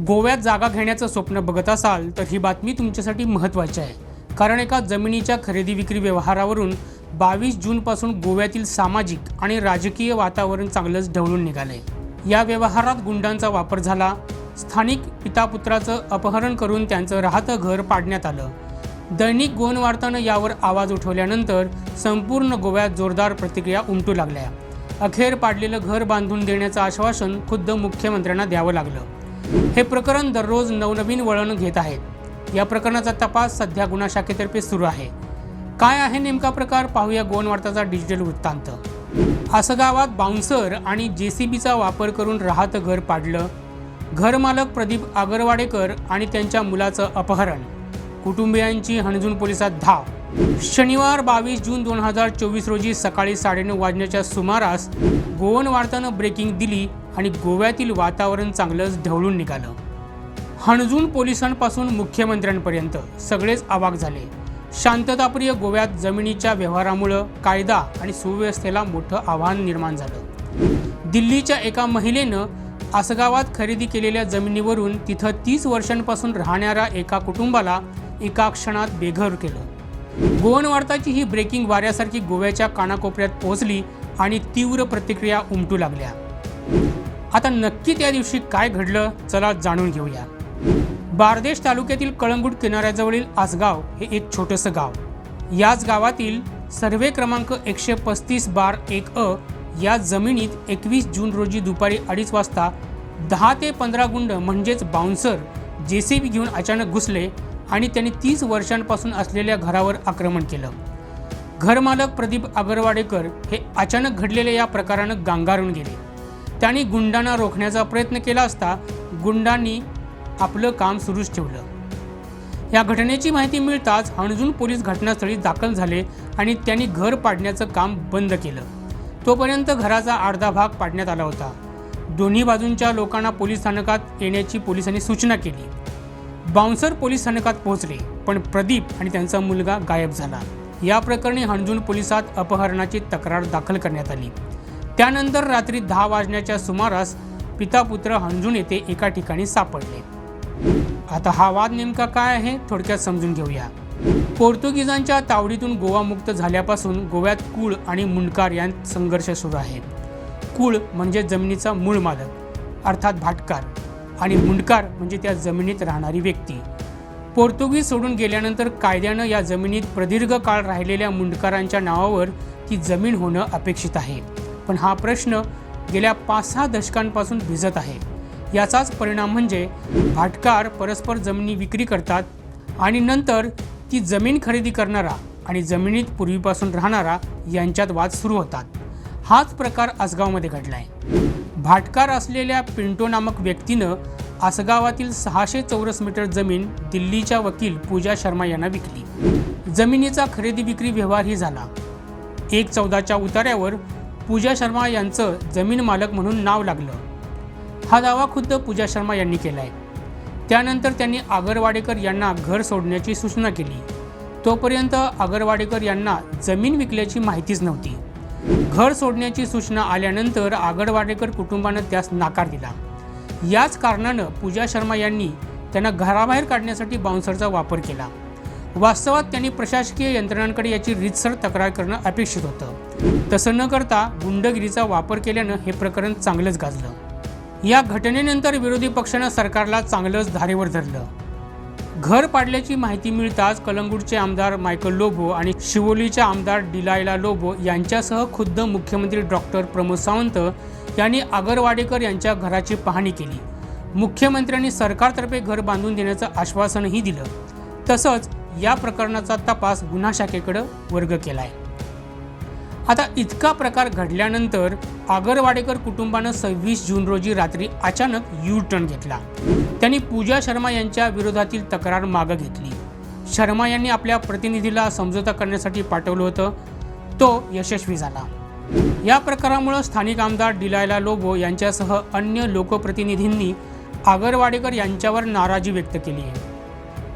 गोव्यात जागा घेण्याचं स्वप्न बघत असाल तर ही बातमी तुमच्यासाठी महत्त्वाची आहे. कारण एका जमिनीच्या खरेदी विक्री व्यवहारावरून बावीस जूनपासून गोव्यातील सामाजिक आणि राजकीय वातावरण चांगलंच ढवळून निघालंय. या व्यवहारात गुंडांचा वापर झाला. स्थानिक पितापुत्राचं अपहरण करून त्यांचं राहतं घर पाडण्यात आलं. दैनिक गोनवार्तानं यावर आवाज उठवल्यानंतर संपूर्ण गोव्यात जोरदार प्रतिक्रिया उमटू लागल्या. अखेर पाडलेलं घर बांधून देण्याचं आश्वासन खुद्द मुख्यमंत्र्यांना द्यावं लागलं. हे प्रकरण दररोज नवनवीन वळण घेत आहेत या प्रकरणाचा तपास सध्या गुन्हा शाखेतर्फे सुरू आहे. काय आहे नेमका प्रकार? पाहूया गोवनवार्ताचा डिजिटल वृत्तांत. असं गावात बाउन्सर आणि जे सी बीचा वापर करून राहतं घर पाडलं. घरमालक प्रदीप आगरवाडेकर आणि त्यांच्या मुलाचं अपहरण. कुटुंबियांची हणजून पोलिसात धाव. शनिवार बावीस जून दोन हजार चोवीस रोजी सकाळी साडेनऊ वाजण्याच्या सुमारास गोवन वार्तानं ब्रेकिंग दिली. आणि गोव्यातील वातावरण चांगलंच ढवळून निघालं. हणजून पोलिसांपासून मुख्यमंत्र्यांपर्यंत सगळेच अवाक झाले. शांतताप्रिय गोव्यात जमिनीच्या व्यवहारामुळं कायदा आणि सुव्यवस्थेला मोठं आव्हान निर्माण झालं. दिल्लीच्या एका महिलेनं आसगावात खरेदी केलेल्या जमिनीवरून तिथं तीस वर्षांपासून राहणाऱ्या एका कुटुंबाला एका क्षणात बेघर केलं. गोवन वार्ताची ही ब्रेकिंग वाऱ्यासारखी गोव्याच्या कानाकोपऱ्यात पोहोचली आणि तीव्र प्रतिक्रिया उमटू लागल्या. आता नक्की त्या दिवशी काय घडलं चला जाणून घेऊया. बारदेश तालुक्यातील कळंगूट किनाऱ्याजवळील आसगाव हे एक छोटंसं गाव. याच गावातील सर्वे क्रमांक एकशे पस्तीस बार एक अ या जमिनीत एकवीस जून रोजी दुपारी अडीच वाजता दहा ते पंधरा गुंड म्हणजेच बाउन्सर जे सी बी घेऊन अचानक घुसले आणि त्यांनी तीस वर्षांपासून असलेल्या घरावर आक्रमण केलं. घरमालक प्रदीप आगरवाडेकर हे अचानक घडलेल्या या प्रकारानं गांगारून गेले. त्यांनी गुंडांना रोखण्याचा प्रयत्न केला असता गुंडांनी आपलं काम सुरूच ठेवलं. या घटनेची माहिती मिळताच हणजून पोलीस घटनास्थळी दाखल झाले आणि त्यांनी घर पाडण्याचं काम बंद केलं. तोपर्यंत घराचा अर्धा भाग पाडण्यात आला होता. दोन्ही बाजूंच्या लोकांना पोलीस स्थानकात येण्याची पोलिसांनी सूचना केली. बाउन्सर पोलीस स्थानकात पोहोचले पण प्रदीप आणि त्यांचा मुलगा गायब झाला. या प्रकरणी हणजून पोलिसात अपहरणाची तक्रार दाखल करण्यात आली. त्यानंतर रात्री दहा वाजण्याच्या सुमारास पिता पुत्र हंजून येथे एका ठिकाणी सापडले. आता हा वाद नेमका काय आहे थोडक्यात समजून घेऊया. पोर्तुगीजांच्या तावडीतून गोवा मुक्त झाल्यापासून गोव्यात कुळ आणि मुंडकार यांत संघर्ष सुरू आहे. कुळ म्हणजे जमिनीचा मूळ मालक अर्थात भाटकार आणि मुंडकार म्हणजे त्या जमिनीत राहणारी व्यक्ती. पोर्तुगीज सोडून गेल्यानंतर कायद्यानं या जमिनीत प्रदीर्घ काळ राहिलेल्या मुंडकारांच्या नावावर ती जमीन होणं अपेक्षित आहे. पण हा प्रश्न गेल्या पाच सहा दशकांपासून भिजत आहे. याचाच परिणाम म्हणजे भाटकार परस्पर जमिनी विक्री करतात आणि नंतर ती जमीन खरेदी करणारा आणि जमिनीत पूर्वीपासून राहणारा यांच्यात वाद सुरू होतात. हाच प्रकार आसगावमध्ये आहे भाटकार असलेल्या पिंटो नामक व्यक्तीनं आसगावातील सहाशे चौरस मीटर जमीन दिल्लीच्या वकील पूजा शर्मा यांना विकली. जमिनीचा खरेदी विक्री व्यवहारही झाला. एक चौदाच्या उतार्यावर पूजा शर्मा यांचं जमीन मालक म्हणून नाव लागलं. हा दावा खुद्द पूजा शर्मा यांनी केलाय. त्यानंतर त्यांनी आगरवाडेकर यांना घर सोडण्याची सूचना केली. तोपर्यंत आगरवाडेकर यांना जमीन विकल्याची माहितीच नव्हती. घर सोडण्याची सूचना आल्यानंतर आगरवाडेकर कुटुंबानं त्यास नाकार दिला. याच कारणानं पूजा शर्मा यांनी त्यांना घराबाहेर काढण्यासाठी बाउन्सरचा वापर केला. वास्तवात त्यांनी प्रशासकीय यंत्रणांकडे याची रीतसर तक्रार करणं अपेक्षित होतं. तसं न करता गुंडगिरीचा वापर केल्यानं हे प्रकरण चांगलंच गाजलं. या घटनेनंतर विरोधी पक्षानं सरकारला चांगलंच धारेवर धरलं. घर पाडल्याची माहिती मिळताच कलंगूटचे आमदार मायकल लोबो आणि शिवोलीच्या आमदार डिलायला लोबो यांच्यासह खुद्द मुख्यमंत्री डॉक्टर प्रमोद सावंत यांनी आगरवाडेकर यांच्या घराची पाहणी केली. मुख्यमंत्र्यांनी सरकारतर्फे घर बांधून देण्याचं आश्वासनही दिलं. तसंच या प्रकरणाचा तपास गुन्हा शाखेकडं वर्ग केला आहे आता इतका प्रकार घडल्यानंतर आगरवाडेकर कुटुंबानं सव्वीस जून रोजी रात्री अचानक यू टर्न घेतला. त्यांनी पूजा शर्मा यांच्या विरोधातील तक्रार मागं घेतली. शर्मा यांनी आपल्या प्रतिनिधीला समझोता करण्यासाठी पाठवलं होतं. तो यशस्वी झाला. या प्रकारामुळं स्थानिक आमदार डिलायला लोबो यांच्यासह अन्य लोकप्रतिनिधींनी आगरवाडेकर यांच्यावर नाराजी व्यक्त केली आहे.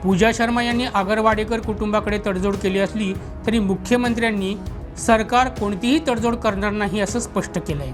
पूजा शर्मा यांनी आगरवाडेकर कुटुंबाकडे तडजोड केली असली तरी मुख्यमंत्र्यांनी सरकार कोणतीही तडजोड करणार नाही असं स्पष्ट केलंय.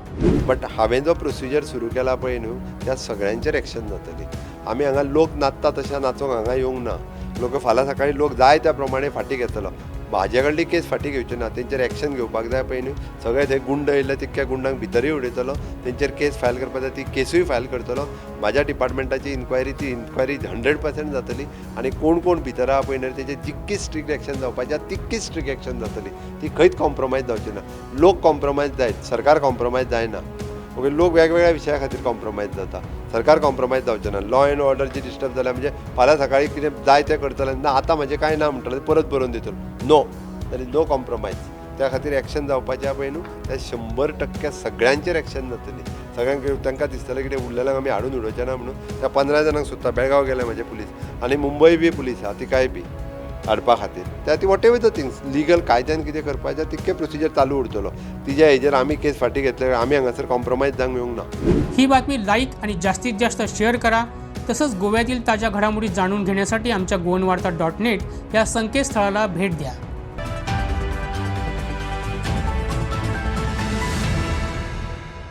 बट हांवें जो प्रोसिजर सुरू केला पळय न्हू त्या सगळ्यांचेर एक्शन जातली. आमी हांगा लोक नाचता तशें नाचोंक हांगा येवंक ना. लोक फाल्यां सकाळी लोक जाय त्या प्रमाणे फाटीं घेतलो. म्हाजे कडली केस फाटीं घेवची ना तेंचेर एक्शन घेवपाक जाय पयलीं न्ही सगळे थंय गुंड येयले तितक्या गुंडांक भितरूय उडयतलो. तेंचेर केस फायल करपाक जाय ती केसूय फायल करतलो. म्हाज्या डिपार्टमेंटाची इन्क्वायरी ती इन्क्वायरी हंड्रेड पर्सेंट जातली. आनी कोण कोण भितर आहा पळय न्ही तेचेर जितकी स्ट्रिक्ट एक्शन जावपाची आहा तितकी स्ट्रिक्ट एक्शन जातली. ती खंयच कॉम्प्रोमायज जावची ना. लोक कॉम्प्रोमायज जायत सरकार कॉम्प्रोमायज जायना. ओके लोक वेगवेगळ्या विशया खातीर कॉम्प्रोमायज जाता सरकार कॉम्प्रोमायज जावचें ना लॉ अँड ऑर्डर जी डिस्टर्ब जाल्या म्हणजे फाल्यां सकाळी कितें जाय तें करतले ना आतां म्हजें कांय ना म्हणटलें परत बरोवन दितलो नो जाल्यार इज नो कॉम्प्रोमायज त्या खातीर एक्शन जावपाचें पळय न्हू त्या शंबर टक्के सगळ्यांचेर एक्शन जातली सगळ्यांक तांकां दिसतलें कितें उरलेल्यांक आमी हाडून उडोवचें ना म्हणून. त्या पंदरा जाणांक सुद्दां बेळगांव गेले म्हजे पुलीस. आनी मुंबय बी पुलीस आहा तिकाय बी. हाडपा खातीर. त्या ती whatever the things legal कायद्यान कितें करपाचें तितके प्रोसिजर चालू उरतलो. तिज्या हेजेर आमी केस फाटीं घेतले आमी हांगासर कॉम्प्रोमायज जावंक येवंक ना. ही बातमी लाईक आणि जास्तीत जास्त शेअर करा. तसंच गोव्यातील ताज्या घडामोडी जाणून घेण्यासाठी आमच्या गोवनवार्ता डॉट नेट या संकेतस्थळाला भेट द्या.